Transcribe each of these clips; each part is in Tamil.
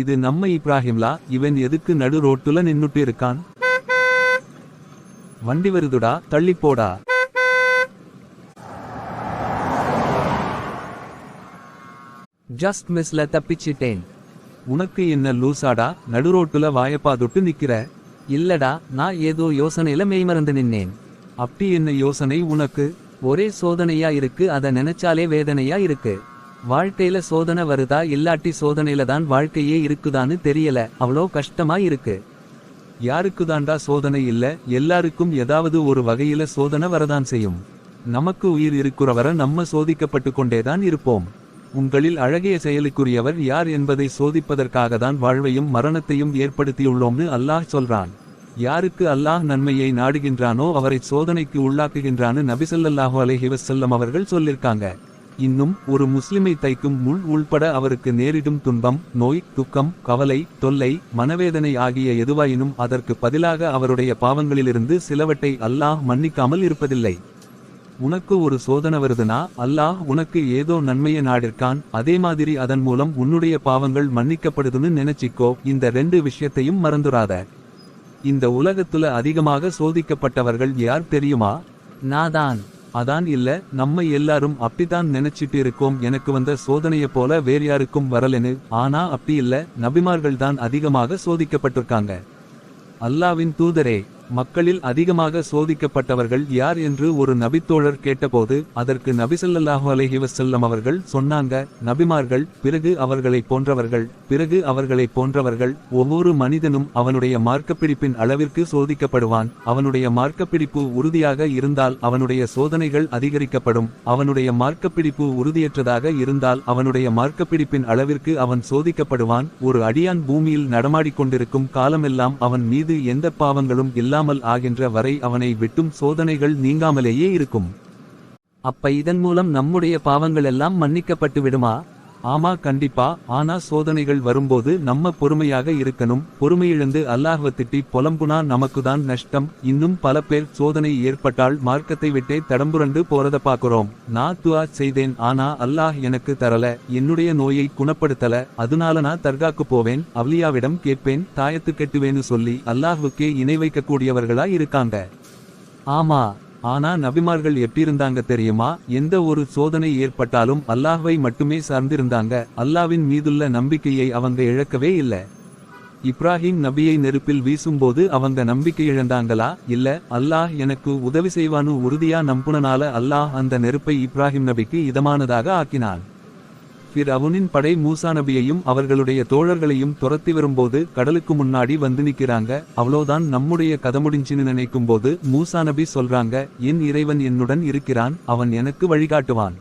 இது நம்ம இப்ராஹிம்லா இவன் எதுக்கு நடு ரோட்டுல நின்னுட்டு இருக்கான்? வண்டி வருதுடா தள்ளி போடா. ஜஸ்ட் மிஸ்ல தப்பிச்சிட்டேன். உனக்கு என்ன லூசாடா நடு ரோட்டுல வாயப்பாதுட்டு நிக்கிற? இல்லடா நான் ஏதோ யோசனையில மெய்மறந்து நின்னேன். அப்படி என்ன யோசனை உனக்கு? ஒரே சோதனையா இருக்கு அத நினைச்சாலே வேதனையா இருக்கு. வாழ்க்கையில சோதனை வருதா இல்லாட்டி சோதனையில தான் வாழ்க்கையே இருக்குதான்னு தெரியல. அவ்வளோ கஷ்டமா இருக்கு. யாருக்குதாண்டா சோதனை இல்ல? எல்லாருக்கும் ஏதாவது ஒரு வகையில சோதனை வரதான் செய்யும். நமக்கு உயிர் இருக்கிறவரை நம்ம சோதிக்கப்பட்டு கொண்டேதான் இருப்போம். உங்களில் அழகிய செயலுக்குரியவர் யார் என்பதை சோதிப்பதற்காக தான் வாழ்வையும் மரணத்தையும் ஏற்படுத்தியுள்ளோம்னு அல்லாஹ் சொல்றான். யாருக்கு அல்லாஹ் நன்மையை நாடுகின்றானோ அவரை சோதனைக்கு உள்ளாக்குகின்றான்னு நபிசல்லாஹு அலஹி வசல்லம் அவர்கள் சொல்லிருக்காங்க. இன்னும் ஒரு முஸ்லிமை தைக்கும் முள் உள்பட அவருக்கு நேரிடும் துன்பம் நோய் துக்கம் கவலை தொல்லை மனவேதனை ஆகிய எதுவாயினும் அதற்கு பதிலாக அவருடைய பாவங்களிலிருந்து சிலவற்றை அல்லாஹ் மன்னிக்காமல் இருப்பதில்லை. உனக்கு ஒரு சோதனை வருதுனா அல்லாஹ் உனக்கு ஏதோ நன்மையை நாடிருக்கான் அதே மாதிரி அதன் மூலம் உன்னுடைய பாவங்கள் மன்னிக்கப்படுதுன்னு நினைச்சிக்கோ இந்த ரெண்டு விஷயத்தையும் மறந்துராத இந்த உலகத்துல அதிகமாக சோதிக்கப்பட்டவர்கள் யார் தெரியுமா? நாதான். அதான் இல்ல நம்ம எல்லாரும் அப்படித்தான் நினைச்சிட்டு இருக்கோம் எனக்கு வந்த சோதனைய போல வேற யாருக்கும் வரலன்னு. ஆனா அப்படி இல்ல நபிமார்கள் தான் அதிகமாக சோதிக்கப்பட்டிருக்காங்க. அல்லாவின் தூதரே மக்களில் அதிகமாக சோதிக்கப்பட்டவர்கள் யார் என்று ஒரு நபித்தோழர் கேட்டபோது அதற்கு நபிசல்லாஹு அலஹிவசல்லம் அவர்கள் சொன்னாங்க நபிமார்கள் பிறகு அவர்களை போன்றவர்கள் பிறகு அவர்களை போன்றவர்கள் ஒவ்வொரு மனிதனும் அவனுடைய மார்க்கப்பிடிப்பின் அளவிற்கு சோதிக்கப்படுவான் அவனுடைய மார்க்கப்பிடிப்பு உறுதியாக இருந்தால் அவனுடைய சோதனைகள் அதிகரிக்கப்படும் அவனுடைய மார்க்கப்பிடிப்பு உறுதியற்றதாக இருந்தால் அவனுடைய மார்க்கப்பிடிப்பின் அளவிற்கு அவன் சோதிக்கப்படுவான் ஒரு அடியான் பூமியில் நடமாடிக்கொண்டிருக்கும் காலமெல்லாம் அவன் மீது எந்த பாவங்களும் இல்லாமல் ஆகின்ற வரை அவனை விட்டும் சோதனைகள் நீங்காமலேயே இருக்கும். அப்ப இதன் மூலம் நம்முடைய பாவங்கள் எல்லாம் மன்னிக்கப்பட்டு விடுமா ஆமா கண்டிப்பா. ஆனா சோதனைகள் வரும்போது நம்ம பொறுமையாக இருக்கணும். பொறுமையிழந்து அல்லாஹ்வ திட்டி புலம்புனா நமக்குதான் நஷ்டம். இன்னும் பல பேர் சோதனை ஏற்பட்டால் மார்க்கத்தை விட்டே தடம்புரண்டு போறத பாக்குறோம் நான் துவா செய்தேன் ஆனா அல்லாஹ் எனக்கு தரல. என்னுடைய நோயை குணப்படுத்தல. அதனால நான் தர்காக்கு போவேன். அவ்லியாவிடம் கேட்பேன் தாயத்து கெட்டுவேன்னு சொல்லி அல்லாஹ்வுக்கே இணை வைக்கக்கூடியவர்களா இருக்காங்க. ஆமா ஆனா நபிமார்கள் எப்படி தெரியுமா? எந்த ஒரு சோதனை ஏற்பட்டாலும் அல்லாஹ்வை மட்டுமே சார்ந்திருந்தாங்க. அல்லாவின் மீதுள்ள நம்பிக்கையை அவங்க இழக்கவே இல்லை. இப்ராஹிம் நபியை நெருப்பில் வீசும்போது அவங்க நம்பிக்கை இழந்தாங்களா? இல்ல அல்லாஹ் எனக்கு உதவி செய்வானு உறுதியா நம்புனனால அல்லாஹ் அந்த நெருப்பை இப்ராஹிம் நபிக்கு இதமானதாக ஆக்கினான். பிற அவனின் படை மூசாநபியையும் அவர்களுடைய தோழர்களையும் துரத்தி வரும்போது கடலுக்கு முன்னாடி வந்து நிக்கிறாங்க அவ்வளோதான் நம்முடைய கதை முடிஞ்சுன்னு நினைக்கும் போது மூசாநபி சொல்றாங்க என் இறைவன் என்னுடன் இருக்கிறான் அவன் எனக்கு வழிகாட்டுவான்.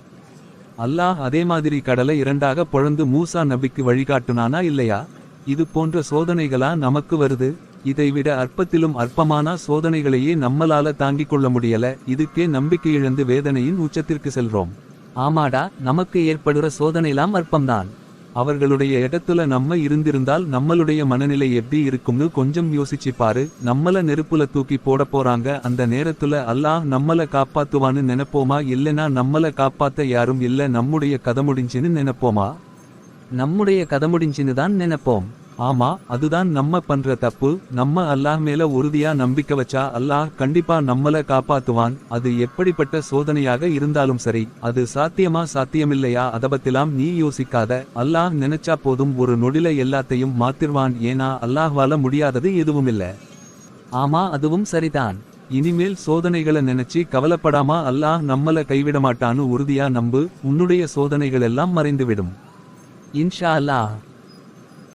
அல்லாஹ் அதே மாதிரி கடலை இரண்டாக பொழந்து மூசா நபிக்கு வழிகாட்டுனானா இல்லையா? இது போன்ற சோதனைகளா நமக்கு வருது? இதைவிட அற்பத்திலும் அற்பமான சோதனைகளையே நம்மளால தாங்கிக் கொள்ள முடியல. இதுக்கே நம்பிக்கை இழந்து வேதனையின் உச்சத்திற்கு செல்றோம். ஆமாடா நமக்கு ஏற்படுற சோதனைலாம் அற்பம்தான். அவர்களுடைய இடத்துல நம்ம இருந்திருந்தால் நம்மளுடைய மனநிலை எப்படி இருக்கும்னு கொஞ்சம் யோசிச்சு பாரு. நம்மள நெருப்புல தூக்கி போட போறாங்க அந்த நேரத்துல அல்லாஹ் நம்மள காப்பாத்துவான்னு நினைப்போமா? இல்லனா நம்மள காப்பாத்த யாரும் இல்ல நம்முடைய கதை முடிஞ்சுன்னு நினைப்போமா? நம்முடைய கதை முடிஞ்சுன்னு தான் நினைப்போம். ஆமா அதுதான் நம்ம பண்ற தப்பு. நம்ம அல்லாஹ் மேல உறுதியா நம்பிக்கை வச்சா அல்லாஹ் கண்டிப்பா நம்மள காப்பாத்துவான். அது எப்படிப்பட்ட சோதனையாக இருந்தாலும் சரி அது சாத்தியமா சாத்தியமில்லையா? அத பத்திலாம் நீ யோசிக்காத. அல்லாஹ் நினைச்சா போதும் ஒரு நொடில எல்லாத்தையும் மாத்திருவான். ஏனா அல்லாஹ்வால முடியாதது எதுவும் இல்ல ஆமா அதுவும் சரிதான். இனிமேல் சோதனைகளை நினைச்சு கவலைப்படாம அல்லாஹ் நம்மள கைவிட மாட்டான்னு உறுதியா நம்பு. உன்னுடைய சோதனைகள் எல்லாம் மறைந்துவிடும். இன்ஷா அல்லாஹ்.